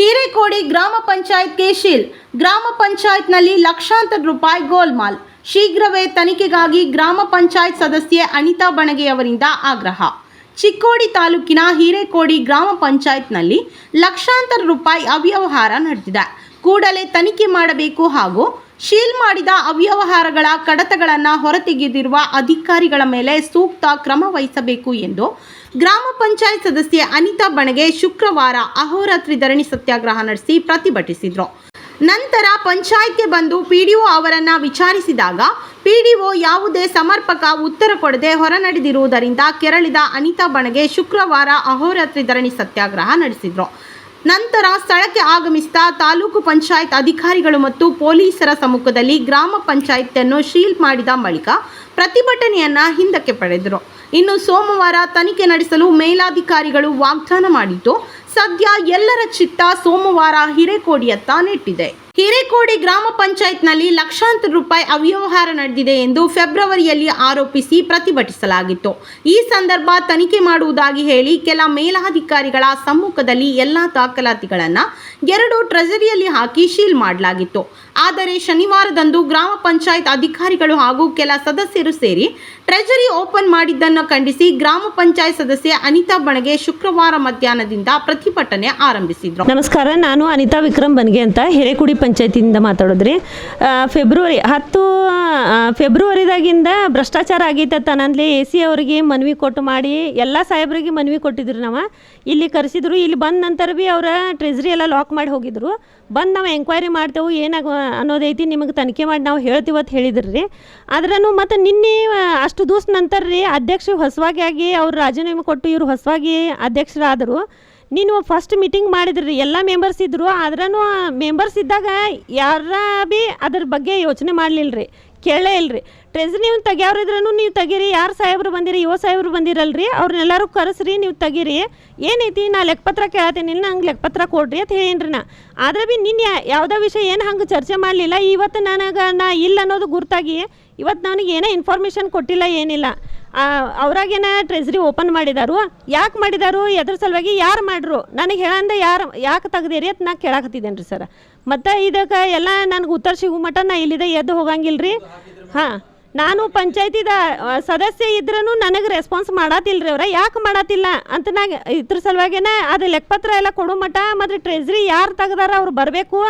ಹಿರೇಕೋಡಿ ಗ್ರಾಮ ಪಂಚಾಯತ್ಗೆ ಶೀಲ್ ಗ್ರಾಮ ಪಂಚಾಯತ್ನಲ್ಲಿ ಲಕ್ಷಾಂತರ ರೂಪಾಯಿ ಗೋಲ್ಮಾಲ್. ಶೀಘ್ರವೇ ತನಿಖೆಗಾಗಿ ಗ್ರಾಮ ಪಂಚಾಯತ್ ಸದಸ್ಯೆ ಅನಿತಾ ಬಣಗೆಯವರಿಂದ ಆಗ್ರಹ. ಚಿಕ್ಕೋಡಿ ತಾಲೂಕಿನ ಹಿರೇಕೋಡಿ ಗ್ರಾಮ ಪಂಚಾಯತ್ನಲ್ಲಿ ಲಕ್ಷಾಂತರ ರೂಪಾಯಿ ಅವ್ಯವಹಾರ ನಡೆದಿದೆ. ಕೂಡಲೇ ತನಿಖೆ ಮಾಡಬೇಕು ಹಾಗೂ ಶೀಲ್ ಮಾಡಿದ ಅವ್ಯವಹಾರಗಳ ಕಡತಗಳನ್ನು ಹೊರತೆಗೆದಿರುವ ಅಧಿಕಾರಿಗಳ ಮೇಲೆ ಸೂಕ್ತ ಕ್ರಮ ವಹಿಸಬೇಕು ಎಂದು ಗ್ರಾಮ ಪಂಚಾಯತ್ ಸದಸ್ಯೆ ಅನಿತಾ ಬಣಗೆ ಶುಕ್ರವಾರ ಅಹೋರಾತ್ರಿ ಧರಣಿ ಸತ್ಯಾಗ್ರಹ ನಡೆಸಿ ಪ್ರತಿಭಟಿಸಿದರು. ನಂತರ ಪಂಚಾಯತ್ಗೆ ಬಂದು ಪಿಡಿಒ ಅವರನ್ನು ವಿಚಾರಿಸಿದಾಗ, ಪಿಡಿಒ ಯಾವುದೇ ಸಮರ್ಪಕ ಉತ್ತರ ಕೊಡದೆ ಹೊರನಡೆದಿರುವುದರಿಂದ ಕೆರಳಿದ ಅನಿತಾ ಬಣಗೆ ಶುಕ್ರವಾರ ಅಹೋರಾತ್ರಿ ಧರಣಿ ಸತ್ಯಾಗ್ರಹ ನಡೆಸಿದ್ರು. ನಂತರ ಸ್ಥಳಕ್ಕೆ ಆಗಮಿಸಿದ ತಾಲೂಕು ಪಂಚಾಯತ್ ಅಧಿಕಾರಿಗಳು ಮತ್ತು ಪೊಲೀಸರ ಸಮ್ಮುಖದಲ್ಲಿ ಗ್ರಾಮ ಪಂಚಾಯತ್ ಶೀಲ್ ಮಾಡಿದ ಬಳಿಕ ಪ್ರತಿಭಟನೆಯನ್ನ ಹಿಂದಕ್ಕೆ ಪಡೆದರು. ಇನ್ನು ಸೋಮವಾರ ತನಿಖೆ ನಡೆಸಲು ಮೇಲಾಧಿಕಾರಿಗಳು ವಾಗ್ದಾನ ಮಾಡಿದ್ದು ಸದ್ಯ ಎಲ್ಲರ ಚಿತ್ತ ಸೋಮವಾರ ಹಿರೇಕೋಡಿಯತ್ತ ನೆಟ್ಟಿದೆ. ಹಿರೇಕೋಡಿ ಗ್ರಾಮ ಪಂಚಾಯತ್ನಲ್ಲಿ ಲಕ್ಷಾಂತರ ರೂಪಾಯಿ ಅವ್ಯವಹಾರ ನಡೆದಿದೆ ಎಂದು ಫೆಬ್ರವರಿಯಲ್ಲಿ ಆರೋಪಿಸಿ ಪ್ರತಿಭಟಿಸಲಾಗಿತ್ತು. ಈ ಸಂದರ್ಭ ತನಿಖೆ ಮಾಡುವುದಾಗಿ ಹೇಳಿ ಕೆಲ ಮೇಲಾಧಿಕಾರಿಗಳ ಸಮ್ಮುಖದಲ್ಲಿ ಎಲ್ಲ ದಾಖಲಾತಿಗಳನ್ನು ಎರಡು ಟ್ರೆಜರಿಯಲ್ಲಿ ಹಾಕಿ ಶೀಲ್ ಮಾಡಲಾಗಿತ್ತು. ಆದರೆ ಶನಿವಾರದಂದು ಗ್ರಾಮ ಪಂಚಾಯತ್ ಅಧಿಕಾರಿಗಳು ಹಾಗೂ ಕೆಲ ಸದಸ್ಯರು ಸೇರಿ ಟ್ರೆಜರಿ ಓಪನ್ ಮಾಡಿದ್ದನ್ನು ಖಂಡಿಸಿ ಗ್ರಾಮ ಪಂಚಾಯತ್ ಸದಸ್ಯೆ ಅನಿತಾ ಬಣಗೆ ಶುಕ್ರವಾರ ಮಧ್ಯಾಹ್ನದಿಂದ ಪ್ರತಿಭಟನೆ ಆರಂಭಿಸಿದ್ರು. ನಮಸ್ಕಾರ, ನಾನು ಅನಿತಾ ವಿಕ್ರಮ್ ಬನ್ಗೆ ಅಂತ ಹಿರೇಕುಡಿ ಪಂಚಾಯತಿಯಿಂದ ಮಾತಾಡೋದ್ರಿ. ಫೆಬ್ರವರಿ ಹತ್ತು ಫೆಬ್ರವರಿದಾಗಿಂದ ಭ್ರಷ್ಟಾಚಾರ ಆಗೈತೆ ನಂದ್ಲಿ ಎ ಸಿ ಅವ್ರಿಗೆ ಮನವಿ ಕೊಟ್ಟು ಮಾಡಿ, ಎಲ್ಲ ಸಾಹೇಬ್ರಿಗೆ ಮನವಿ ಕೊಟ್ಟಿದ್ರು ನಾವು. ಇಲ್ಲಿ ಕರೆಸಿದ್ರು, ಇಲ್ಲಿ ಬಂದ ನಂತರ ಭೀ ಅವರ ಟ್ರೆಜರಿ ಎಲ್ಲ ಲಾಕ್ ಮಾಡಿ ಹೋಗಿದ್ರು. ಬಂದು ನಾವು ಎಂಕ್ವೈರಿ ಮಾಡ್ತೇವೆ, ಏನಾಗ ಅನ್ನೋದೈತಿ ನಿಮಗೆ ತನಿಖೆ ಮಾಡಿ ನಾವು ಹೇಳ್ತೀವಿ ಅಂತ ಹೇಳಿದ್ರು. ರೀ ಆದ್ರೂ ಮತ್ತು ನಿನ್ನೆ ಅಷ್ಟು ದಿವಸ ನಂತರ ರೀ ಅಧ್ಯಕ್ಷ ಹೊಸವಾಗಿ ಆಗಿ ಅವ್ರು ರಾಜೀನಾಮೆ ಕೊಟ್ಟು ಇವರು ಹೊಸವಾಗಿ ಅಧ್ಯಕ್ಷರಾದರು. ನೀನು ಫಸ್ಟ್ ಮೀಟಿಂಗ್ ಮಾಡಿದ್ರಿ, ಎಲ್ಲ ಮೆಂಬರ್ಸ್ ಇದ್ದರು ಆದ್ರೂ ಮೆಂಬರ್ಸ್ ಇದ್ದಾಗ ಯಾರ ಭೀ ಅದ್ರ ಬಗ್ಗೆ ಯೋಚನೆ ಮಾಡಲಿಲ್ಲ ರೀ ಕೇಳೇ ಇಲ್ರಿ. ಟ್ರೆಜರಿ ನೀವು ತೆಗ್ಯಾವ್ರು ಇದ್ರೂ ನೀವು ತೆಗೀರಿ, ಯಾರು ಸಾಹೇಬ್ರು ಬಂದಿರಿ, ಯುವ ಸಾಹೇಬ್ರು ಬಂದಿರಲ್ರಿ, ಅವ್ರನ್ನೆಲ್ಲರೂ ಕರೆಸ್ರಿ, ನೀವು ತೆಗೀರಿ. ಏನೈತಿ, ನಾ ಲೆಕ್ಕಪತ್ರ ಕೇಳತ್ತೀನಿ ಹಂಗೆ ಲೆಕ್ಕಪತ್ರ ಕೊಡ್ರಿ ಅಂತ ಹೇಳಿನ್ರಿ ನಾ. ಆದ್ರೆ ಭೀ ನಿನ್ನ ಯಾವುದೋ ವಿಷಯ ಏನು ಹಂಗೆ ಚರ್ಚೆ ಮಾಡಲಿಲ್ಲ, ಇವತ್ತು ನನಗೆ ನಾ ಇಲ್ಲ ಅನ್ನೋದು ಗುರ್ತಾಗಿ, ಇವತ್ತು ನನಗೆ ಏನೇ ಇನ್ಫಾರ್ಮೇಷನ್ ಕೊಟ್ಟಿಲ್ಲ, ಏನಿಲ್ಲ. ಅವ್ರಾಗೇನ ಟ್ರೆಜರಿ ಓಪನ್ ಮಾಡಿದಾರು. ಯಾಕೆ ಮಾಡಿದಾರು? ಎದ್ರ ಸಲುವಾಗಿ ಯಾರು ಮಾಡ್ರು? ನನಗೆ ಹೇಳಂದ ಯಾರು, ಯಾಕೆ ತೆಗ್ದಿರಿ ಅಂತ ನಾ ಕೇಳಾಕತ್ತಿದ್ದೇನೆ ರೀ ಸರ್. ಮತ್ತು ಇದಕ್ಕೆ ಎಲ್ಲ ನನಗೆ ಉತ್ತರ ಸಿಗೋ ಮಟ್ಟ ನಾ ಇಲ್ಲಿದೆ ಎದ್ದು ಹೋಗಂಗಿಲ್ಲ ರೀ ಹಾಂ, ನಾನು ಪಂಚಾಯತಿದ ಸದಸ್ಯ ಇದ್ರೂ ನನಗೆ ರೆಸ್ಪಾನ್ಸ್ ಮಾಡತ್ತಿಲ್ಲ ರೀ ಅವ್ರ. ಯಾಕೆ ಮಾಡತ್ತಿಲ್ಲ ಅಂತ ನಾ ಇದ್ರ ಸಲುವಾಗೇನೆ ಅದು ಲೆಕ್ಕಪತ್ರ ಎಲ್ಲ ಕೊಡೋ ಮಟ್ಟ ಮತ್ತು ಟ್ರೆಜರಿ ಯಾರು ತೆಗ್ದಾರ ಅವ್ರು ಬರಬೇಕು.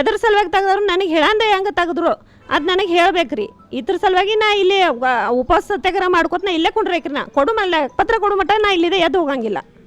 ಎದ್ರ ಸಲುವಾಗಿ ತೆಗ್ದಾರು ನನಗೆ ಹೇಳಂದ ಹೆಂಗೆ ತೆಗೆದ್ರು. ಅದು ನನಗೆ ಹೇಳ್ಬೇಕು ರೀ ಇದ್ರ ಸಲುವಾಗಿ ನಾ ಇಲ್ಲಿ ಉಪವಾಸ ಸತ್ಯಾಗ್ರಹ ಮಾಡ್ಕೊತ ನಾ ಇಲ್ಲೇ ಕುಂಡ್ರೇಕ್ರಿ ನಾ. ಕೊಡು ಮಲ್ಲ, ಪತ್ರ ಕೊಡು ಮಟ್ಟ ನಾ ಇಲ್ಲಿದೆ ಎದ್ದು ಹೋಗಂಗಿಲ್ಲ.